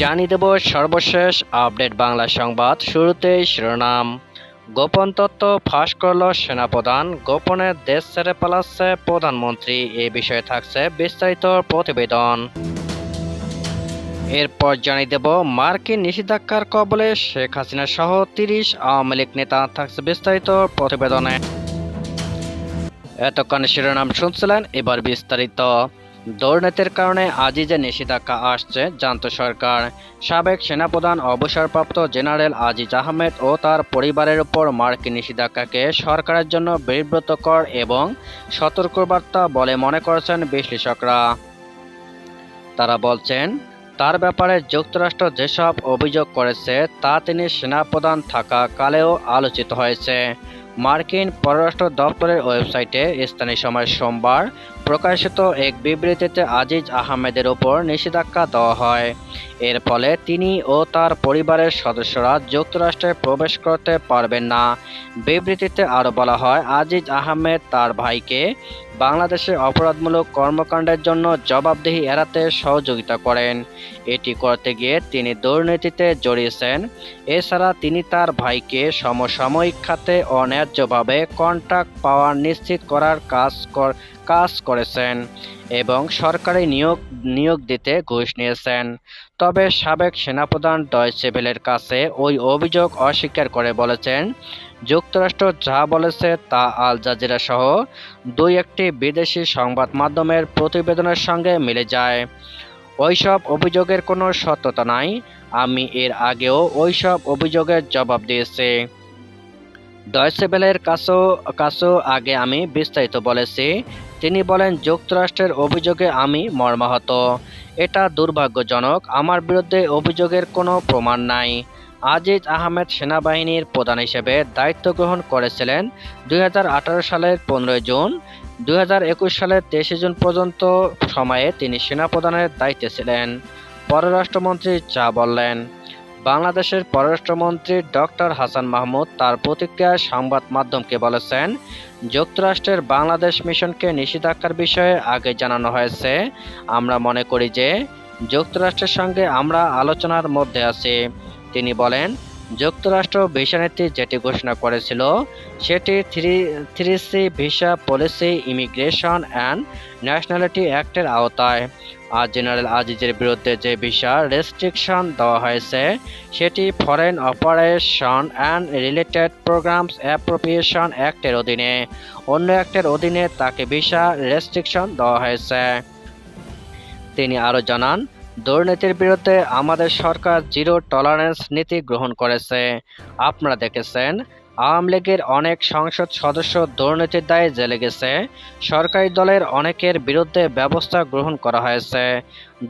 জানিয়ে দেব সর্বশেষ আপডেট বাংলা সংবাদ শুরুতেই শিরোনাম। গোপন তথ্য ফাঁস করল সেনাপ্রধান, গোপনে দেশ ছেড়ে পালাচ্ছে প্রধানমন্ত্রী। এ বিষয়ে থাকছে বিস্তারিত প্রতিবেদন। এরপর জানিয়ে দেব, মার্কিন নিষেধাজ্ঞার কবলে শেখ হাসিনা সহ তিরিশ আওয়ামী লীগ নেতা থাকছে বিস্তারিত প্রতিবেদনে। এতক্ষণ শিরোনাম শুনছিলেন, এবার বিস্তারিত। দুর্নীতির কারণে আজই যে নিষেধাজ্ঞা আসছে, জানত সরকার। সাবেক সেনাপ্রধান, অবসরপ্রাপ্ত জেনারেল আজিজ আহমেদ ও তার পরিবারের উপর মার্কিন নিষেধাজ্ঞাকে সরকারের জন্য বিব্রতকর এবং সতর্কবার্তা বলে মনে করছেন বিশ্লেষকরা। তারা বলছেন, তার ব্যাপারে যুক্তরাষ্ট্র যেসব অভিযোগ করেছে, তা তিনি সেনাপ্রধান থাকা কালেও আলোচিত হয়েছে। মার্কিন পররাষ্ট্র দপ্তরের ওয়েবসাইটে স্থানীয় সময় সোমবার প্রকাশিত এক বিবৃতিতে আজিজ আহমেদের ওপর নিষেধাজ্ঞা দেওয়া হয়। এর ফলে তিনি ও তার পরিবারের সদস্যরা যুক্তরাষ্ট্রে প্রবেশ করতে পারবেন না। বিবৃতিতে আরও বলা হয়, আজিজ আহমেদ তার ভাইকে বাংলাদেশে অপরাধমূলক কর্মকাণ্ডের জন্য জবাবদিহি এড়াতে সহযোগিতা করেন। এটি করতে গিয়ে তিনি দুর্নীতিতে জড়িয়েছেন। এছাড়া তিনি তার ভাইকে সমসাময়িক খাতে অন্যায্যভাবে কন্ট্রাক্ট পাওয়ার নিশ্চিত করার কাজ কাজ করেছেন এবং সরকারি নিয়োগ নিয়োগ দিতে ঘুষ নিয়েছেন। তবে সাবেক সেনাপ্রধান ডয়চেভেলের কাছে ওই অভিযোগ অস্বীকার করে বলেছেন যুক্তরাষ্ট্র যা বলেছে তা আল জাজিরা সহ দুই একটি বিদেশি সংবাদ মাধ্যমের প্রতিবেদনের সঙ্গে মিলে যায়। ওইসব অভিযোগের কোনো সত্যতা নাই। আমি এর আগেও ওইসব অভিযোগের জবাব দিয়েছি। ডয়সেবেলের কাছেও কাছেও আগে আমি বিস্তারিত বলেছি। তিনি বলেন, যুক্তরাষ্ট্রের অভিযোগে আমি মর্মাহত। এটা দুর্ভাগ্যজনক। আমার বিরুদ্ধে অভিযোগের কোনো প্রমাণ নাই। আজিজ আহমেদ সেনাবাহিনীর প্রধান হিসেবে দায়িত্ব গ্রহণ করেছিলেন দুই হাজার আঠারো সালের পনেরোই জুন, দুই হাজার একুশ সালের তেইশে জুন পর্যন্ত সময়ে তিনি সেনাপ্রধানের দায়িত্বে ছিলেন। পররাষ্ট্রমন্ত্রী যা বললেন, বাংলাদেশের পররাষ্ট্রমন্ত্রী ডক্টর হাসান মাহমুদ তার প্রতিক্রিয়ায় সংবাদ মাধ্যমকে বলেছেন, যুক্তরাষ্ট্রের বাংলাদেশ মিশনকে নিষেধাজ্ঞার বিষয়ে আগে জানানো হয়েছে। আমরা মনে করি যে যুক্তরাষ্ট্রের সঙ্গে আমরা আলোচনার মধ্যে আছি। তিনি বলেন, যুক্তরাষ্ট্র ভিসা নীতি যেটি ঘোষণা করেছিল, সেটি three three C visa policy, immigration and nationality অ্যাক্টের আওতায়। আর জেনারেল আজিজের বিরুদ্ধে যে ভিসা রেস্ট্রিকশন দেওয়া হয়েছে, সেটি foreign operation and related programmes appropriation অ্যাক্টের অধীনে। অন্য অ্যাক্টের অধীনে তাকে ভিসা রেস্ট্রিকশন দেওয়া হয়েছে। তিনি আরও জানান দুর্নীতির বিরুদ্ধে আমাদের সরকার জিরো টলারেন্স নীতি গ্রহণ করেছে। আপনারা দেখেছেন, আওয়ামী লীগের অনেক সংসদ সদস্য দুর্নীতির দায়ে জেলে গেছে। সরকারি দলের অনেকের বিরুদ্ধে ব্যবস্থা গ্রহণ করা হয়েছে।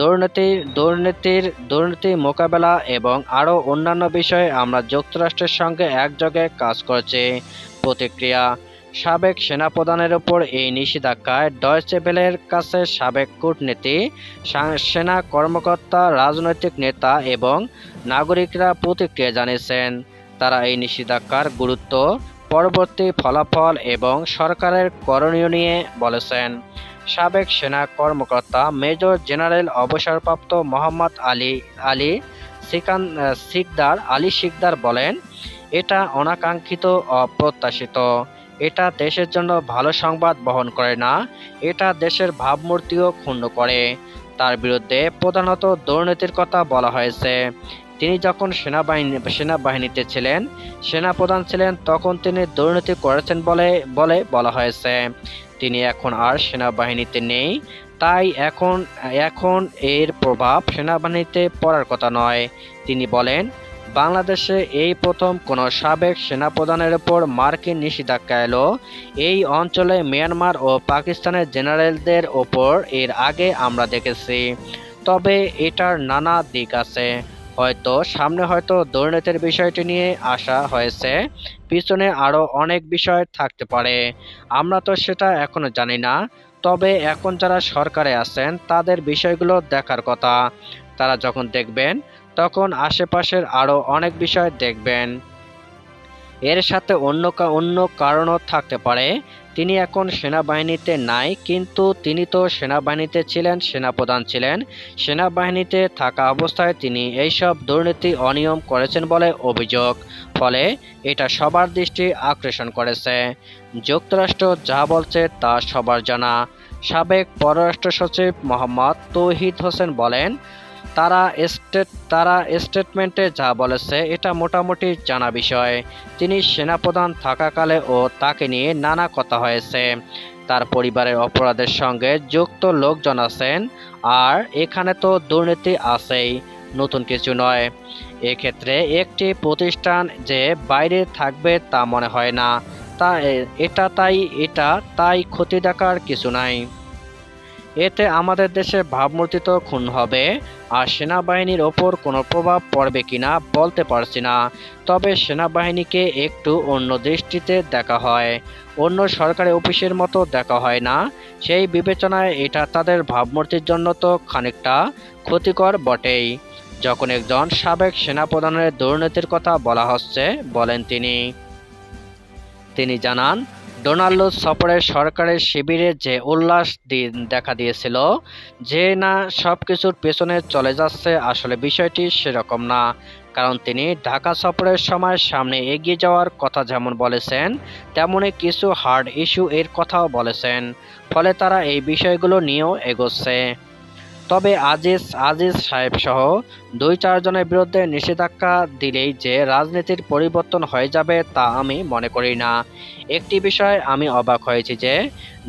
দুর্নীতি, দুর্নীতির, দুর্নীতি মোকাবেলা এবং আরও অন্যান্য বিষয়ে আমরা যুক্তরাষ্ট্রের সঙ্গে একযোগে কাজ করছি। প্রতিক্রিয়া সাবেক সেনাপ্রধানের ওপর এই নিষেধাজ্ঞায় ডয়চে বেলের কাছে সাবেক কূটনীতি সেনা কর্মকর্তা, রাজনৈতিক নেতা এবং নাগরিকরা প্রতিক্রিয়া জানিয়েছেন। তারা এই নিষেধাজ্ঞার গুরুত্ব, পরবর্তী ফলাফল এবং সরকারের করণীয় নিয়ে বলেছেন। সাবেক সেনা কর্মকর্তা মেজর জেনারেল অবসরপ্রাপ্ত মোহাম্মদ আলী আলী সিকান সিকদার, আলী সিকদার বলেন, এটা অনাকাঙ্ক্ষিত অপ্রত্যাশিত এটা দেশের জন্য ভালো সংবাদ বহন করে না, এটা দেশের ভাবমূর্তিও ক্ষুণ্ণ করে। তার বিরুদ্ধে প্রধানত দুর্নীতির কথা বলা হয়েছে। তিনি যখন সেনাবাহিনী, সেনাবাহিনীতে ছিলেন, সেনাপ্রধান ছিলেন, তখন তিনি দুর্নীতি করেছেন বলে বলে বলা হয়েছে। তিনি এখন আর সেনাবাহিনীতে নেই, তাই এখন এখন এর প্রভাব সেনাবাহিনীতে পড়ার কথা নয়। তিনি বলেন বাংলাদেশে এই প্রথম কোনো সাবেক সেনাপ্রধানের ওপর মার্কিন নিষেধাজ্ঞা এলো। এই অঞ্চলে মিয়ানমার ও পাকিস্তানের জেনারেলদের ওপর এর আগে আমরা দেখেছি। তবে এটার নানা দিক আছে। হয়তো সামনে হয়তো দুর্নীতির বিষয়টি নিয়ে আসা হয়েছে। পিছনে আরও অনেক বিষয় থাকতে পারে। আমরা তো সেটা এখনও জানি না। তবে এখন যারা সরকারে আছেন, তাদের বিষয়গুলো দেখার কথা। তারা যখন দেখবেন তখন আশেপাশের আরও অনেক বিষয় দেখবেন। এর সাথে অন্য অন্য কারণও থাকতে পারে। তিনি এখন সেনাবাহিনীতে নাই, কিন্তু তিনি তো সেনাবাহিনীতে ছিলেন, সেনাপ্রধান ছিলেন। সেনাবাহিনীতে থাকা অবস্থায় তিনি এইসব দুর্নীতি অনিয়ম করেছেন বলে অভিযোগ। ফলে এটা সবার দৃষ্টি আকর্ষণ করেছে। যুক্তরাষ্ট্র যা বলছে তা সবার জানা। সাবেক পররাষ্ট্র সচিব মোহাম্মদ তৌহিদ হোসেন বলেন তারা স্টেট তারা স্টেটমেন্টে যা বলেছে, এটা মোটামুটি জানা বিষয়। তিনি সেনাপ্রধান থাকাকালে ও তাকে নিয়ে নানা কথা হয়েছে। তার পরিবারের অপরাধের সঙ্গে যুক্ত লোকজন আছেন, আর এখানে তো দুর্নীতি আছেই, নতুন কিছু নয়। এক্ষেত্রে একটি প্রতিষ্ঠান যে বাইরে থাকবে তা মনে হয় না। তা এটা তাই এটা তাই ক্ষতি দেখার কিছু নাই। এতে আমাদের দেশে ভাবমূর্তি তো খুন হবে, আর সেনাবাহিনীর ওপর কোনো প্রভাব পড়বে কিনা বলতে পারছি না। তবে সেনাবাহিনীকে একটু অন্য দৃষ্টিতে দেখা হয়, অন্য সরকারি অফিসের মতো দেখা হয় না। সেই বিবেচনায় এটা তাদের ভাবমূর্তির জন্য তো খানিকটা ক্ষতিকর বটেই। যখন একজন সাবেক সেনাপ্রধানের দুর্নীতির কথা বলা হচ্ছে, বলেন তিনি। তিনি জানান ডোনাল্ডো সফরে সরকারের শিবিরে যে উল্লাস দিন দেখা দিয়েছিল, যে না সব কিছুর পেছনে চলে যাচ্ছে, আসলে বিষয়টি সেরকম না। কারণ তিনি ঢাকা সফরের সময় সামনে এগিয়ে যাওয়ার কথা যেমন বলেছেন তেমনই কিছু হার্ড ইস্যু এর কথাও বলেছেন। ফলে তারা এই বিষয়গুলো নিয়েও এগোচ্ছে। তবে আজিজ আজিজ সাহেব সহ দুই চারজনের বিরুদ্ধে নিষেধাজ্ঞা দিলেই যে রাজনীতির পরিবর্তন হয়ে যাবে তা আমি মনে করি না। একটি বিষয় আমি অবাক হয়েছি যে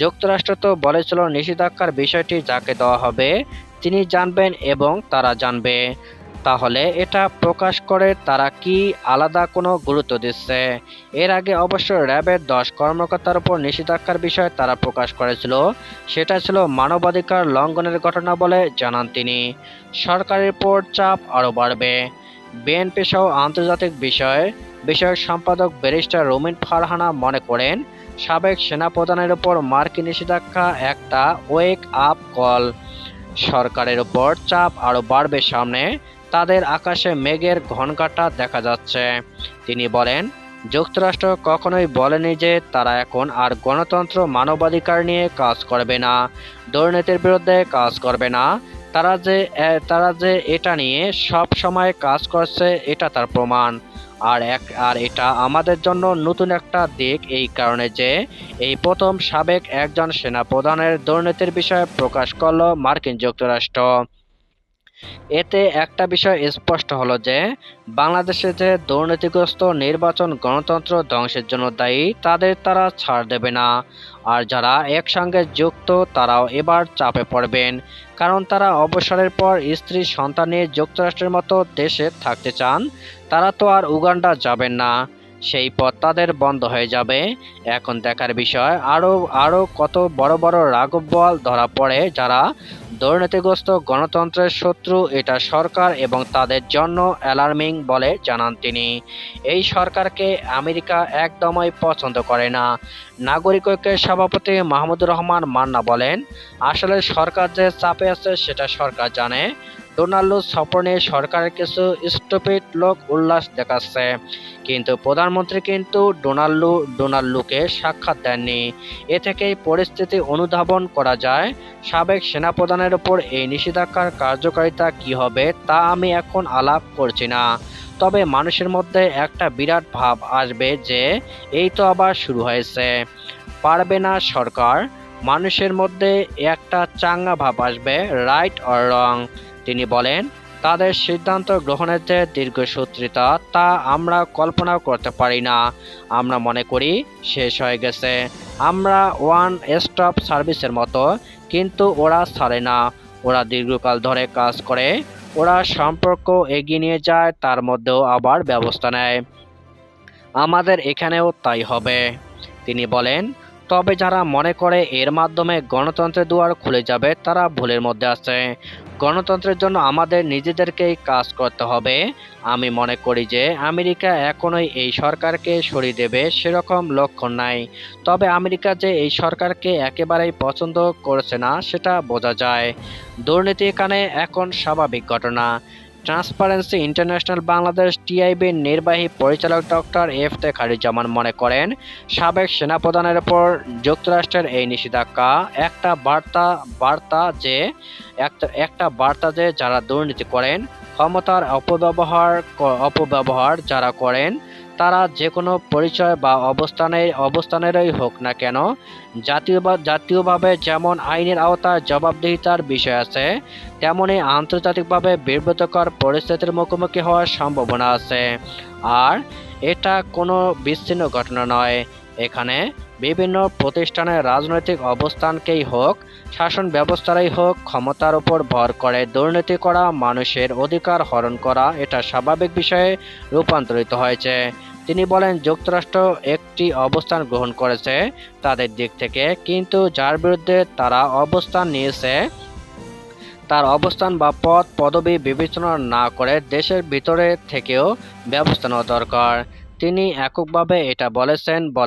যুক্তরাষ্ট্র তো বলেছিল নিষেধাজ্ঞার বিষয়টি যাকে দেওয়া হবে, তিনি জানবেন এবং তারা জানবে। তাহলে এটা প্রকাশ করে তারা কি আলাদা কোনো গুরুত্ব দিচ্ছে? এর আগে অবশ্য র্যাবের দশ কর্মকর্তার উপর নিষেধাজ্ঞার বিষয়ে তারা প্রকাশ করেছিল। সেটা ছিল মানবাধিকার লঙ্ঘনের ঘটনা বলে জানান তিনি। সরকারের উপর চাপ আরও বাড়বে। বিএনপি সহ আন্তর্জাতিক বিষয়ে বিষয়ক সম্পাদক ব্যারিস্টার রোমিন ফারহানা মনে করেন, সাবেক সেনাপ্রধানের উপর মার্কিন নিষেধাজ্ঞা একটা ওয়েক আপ কল। সরকারের উপর চাপ আরও বাড়বে সামনে তাদের আকাশে মেঘের ঘনঘাটা দেখা যাচ্ছে। তিনি বলেন, যুক্তরাষ্ট্র কখনোই বলেনি যে তারা এখন আর গণতন্ত্র মানবাধিকার নিয়ে কাজ করবে না, দুর্নীতির বিরুদ্ধে কাজ করবে না, তারা যে তারা যে এটা নিয়ে সব সময় কাজ করছে এটা তার প্রমাণ। আর এক, আর এটা আমাদের জন্য নতুন একটা দিক এই কারণে যে এই প্রথম সাবেক একজন সেনাপ্রধানের দুর্নীতির বিষয়ে প্রকাশ করল মার্কিন যুক্তরাষ্ট্র। এতে একটা বিষয় স্পষ্ট হলো যে, বাংলাদেশে যে দুর্নীতিগ্রস্ত নির্বাচন গণতন্ত্র ধ্বংসের জন্য দায়ী, তাদের তারা ছাড় দেবে না। আর যারা একসঙ্গে যুক্ত, তারাও এবার চাপে পড়বেন। কারণ তারা অবসরের পর স্ত্রী সন্তান নিয়ে যুক্তরাষ্ট্রের মতো দেশে থাকতে চান, তারা তো আর উগান্ডা যাবেন না। সেই পথ তাদের বন্ধ হয়ে যাবে। এখন দেখার বিষয় আরও আরও কত বড় বড় রাঘব বল ধরা পড়ে যারা দুর্নীতিগ্রস্ত গণতন্ত্রের শত্রু, এটা সরকার এবং তাদের জন্য অ্যালার্মিং বলে জানান তিনি। এই সরকারকে আমেরিকা একদমই পছন্দ করে না। নাগরিক ঐক্যের সভাপতি মাহমুদুর রহমান মান্না বলেন, আসলে সরকার যে চাপে আছে সেটা সরকার জানে। ডোনাল্ডো সফর নিয়ে সরকারের কিছু স্টুপিড লোক উল্লাস দেখাচ্ছে। কিন্তু প্রধানমন্ত্রী কিন্তু ডোনাল্ডো, ডোনাল্ডোকে সাক্ষাৎ দেননি। এ থেকেই পরিস্থিতি অনুধাবন করা যায়। সাবেক সেনাপ্রধানের ওপর এই নিষেধাজ্ঞার কার্যকারিতা কি হবে তা আমি এখন আলাপ করছি না। তবে মানুষের মধ্যে একটা বিরাট ভাব আসবে যে, এই তো আবার শুরু হয়েছে। পারবে না সরকার। মানুষের মধ্যে একটা চাঙ্গা ভাব আসবে রাইট অর রং তিনি বলেন, তাদের সিদ্ধান্ত গ্রহণের যে দীর্ঘসূত্রিতা তা আমরা কল্পনাও করতে পারি না। আমরা মনে করি, শেষ হয়ে গেছে। আমরা ওয়ান স্টপ সার্ভিসের মতো, কিন্তু ওরা ছাড়ে না। ওরা দীর্ঘকাল ধরে কাজ করে। ওরা সম্পর্ক এগিয়ে নিয়ে যায়, তার মধ্যেও আবার ব্যবস্থা নেয়। আমাদের এখানেও তাই হবে। তিনি বলেন তবে যারা মনে করে এর মাধ্যমে গণতন্ত্রের দুয়ার খুলে যাবে, তারা ভুলের মধ্যে আছে। গণতন্ত্রের জন্য আমাদের নিজেদেরকেই কাজ করতে হবে। আমি মনে করি যে আমেরিকা এখনই এই সরকারকে সরিয়ে দেবে সেরকম লক্ষণ নাই। তবে আমেরিকা যে এই সরকারকে একেবারেই পছন্দ করছে না, সেটা বোঝা যায়। দুর্নীতি এখানে এখন স্বাভাবিক ঘটনা। ট্রান্সপারেন্সি ইন্টারন্যাশনাল বাংলাদেশ টিআইবির নির্বাহী পরিচালক ডক্টর এফ তে খালিজামান মনে করেন, সাবেক সেনাপ্রধানের ওপর যুক্তরাষ্ট্রের এই নিষেধাজ্ঞা, একটা বার্তা বার্তা যে একটা বার্তা যে যারা দুর্নীতি করেন, ক্ষমতার অপব্যবহার অপব্যবহার যারা করেন তারা যে কোনো পরিচয় বা অবস্থানে অবস্থানেরই হোক না কেন জাতীয় জাতীয়ভাবে যেমন আইনের আওতায় জবাবদিহিতার বিষয় আছে, তেমনি আন্তর্জাতিকভাবে বিব্রতকর পরিস্থিতির মুখোমুখি হওয়ার সম্ভাবনা আছে। আর এটা কোনো বিচ্ছিন্ন ঘটনা নয়। এখানে বিভিন্ন প্রতিষ্ঠানের রাজনৈতিক অবস্থানকেই হোক, শাসন ব্যবস্থারই হোক, ক্ষমতার উপর ভর করে দুর্নীতি করা, মানুষের অধিকার হরণ করা, এটা স্বাভাবিক বিষয়ে রূপান্তরিত হয়েছে। তিনি বলেন, যুক্তরাষ্ট্র একটি অবস্থান গ্রহণ করেছে তাদের দিক থেকে, কিন্তু যার বিরুদ্ধে তারা অবস্থান নিয়েছে, তার অবস্থান বা পদ পদবি বিবেচনা না করে দেশের ভিতরে থেকেও ব্যবস্থা নেওয়া দরকার। তিনি এককভাবে এটা বলেছেন, বলে